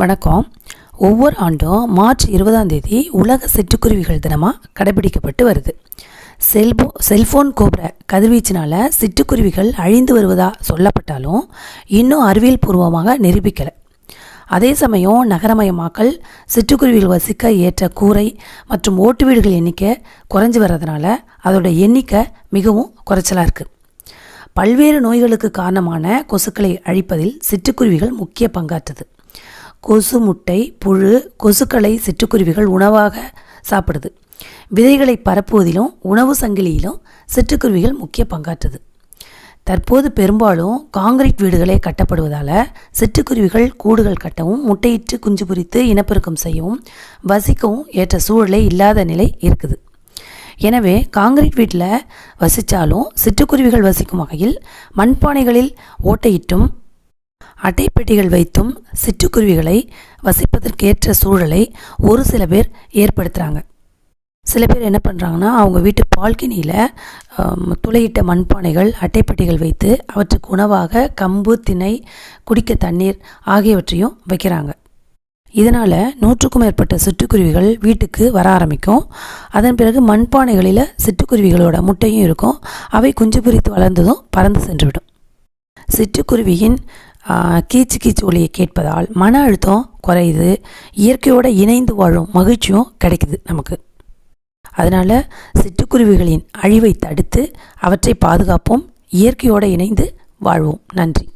வணக்கம். ஒவ்வொரு ஆண்டும் மார்ச் இருபதாம் தேதி உலக சிட்டுக்குருவிகள் தினமாக கடைபிடிக்கப்பட்டு வருது. செல்போ செல்ஃபோன் கோபுர கதிர்வீச்சினால் சிட்டுக்குருவிகள் அழிந்து வருவதாக சொல்லப்பட்டாலும் இன்னும் அறிவியல் பூர்வமாக நிரூபிக்கலை. அதே சமயம் நகரமயமாக்கல் சிட்டுக்குருவிகள் வசிக்க ஏற்ற கூரை மற்றும் ஓட்டு வீடுகள் எண்ணிக்கை குறைஞ்சி வர்றதுனால அதோட எண்ணிக்கை மிகவும் குறைச்சலாக இருக்குது பல்வேறு நோய்களுக்கு காரணமான கொசுக்களை அழிப்பதில் சிட்டுக்குருவிகள் முக்கிய பங்காற்றுது. கொசு முட்டை புழு கொசுக்களை சிட்டுக்குருவிகள் உணவாக சாப்பிடுது. விதைகளை பரப்புவதிலும் உணவு சங்கிலியிலும் சிட்டுக்குருவிகள் முக்கிய பங்காற்றுது. தற்போது பெரும்பாலும் காங்கிரீட் வீடுகளே கட்டப்படுவதால் சிட்டுக்குருவிகள் கூடுகள் கட்டவும் முட்டையிட்டு குஞ்சு பொறித்து இனப்பெருக்கம் செய்யவும் வசிக்கவும் ஏற்ற சூழலே இல்லாத நிலை இருக்குது. எனவே காங்கிரீட் வீட்டில் வசித்தாலும் சிட்டுக்குருவிகள் வசிக்கும் வகையில் மண்பானைகளில் ஓட்டையிட்டும் அட்டைப்பெட்டிகள் வைத்தும் சிட்டுக்குருவிகளை வசிப்பதற்கேற்ற சூழலை ஒரு சில பேர் ஏற்படுத்துகிறாங்க சில பேர் என்ன பண்ணுறாங்கன்னா அவங்க வீட்டு பால்கனியில் துளையிட்ட மண்பானைகள் அட்டைப்பெட்டிகள் வைத்து அவற்றுக்கு உணவாக கம்பு திணை குடிக்க தண்ணீர் ஆகியவற்றையும் வைக்கிறாங்க. இதனால் நூற்றுக்கும் மேற்பட்ட சிட்டுக்குருவிகள் வீட்டுக்கு வர ஆரம்பிக்கும். அதன் பிறகு மண்பானைகளில் சிட்டுக்குருவிகளோட முட்டையும் இருக்கும். அவை குஞ்சு பொரித்து வளர்ந்ததும் பறந்து சென்றுவிடும். சிட்டுக்குருவியின் கீச்சு கீச்சு ஒளியை கேட்பதால் மன அழுத்தம் குறையுது. இயற்கையோடு இணைந்து வாழும் மகிழ்ச்சியும் கிடைக்குது நமக்கு. அதனால் சிட்டுக்குருவிகளின் அழிவை தடுத்து அவற்றை பாதுகாப்போம். இயற்கையோடு இணைந்து வாழ்வோம். நன்றி.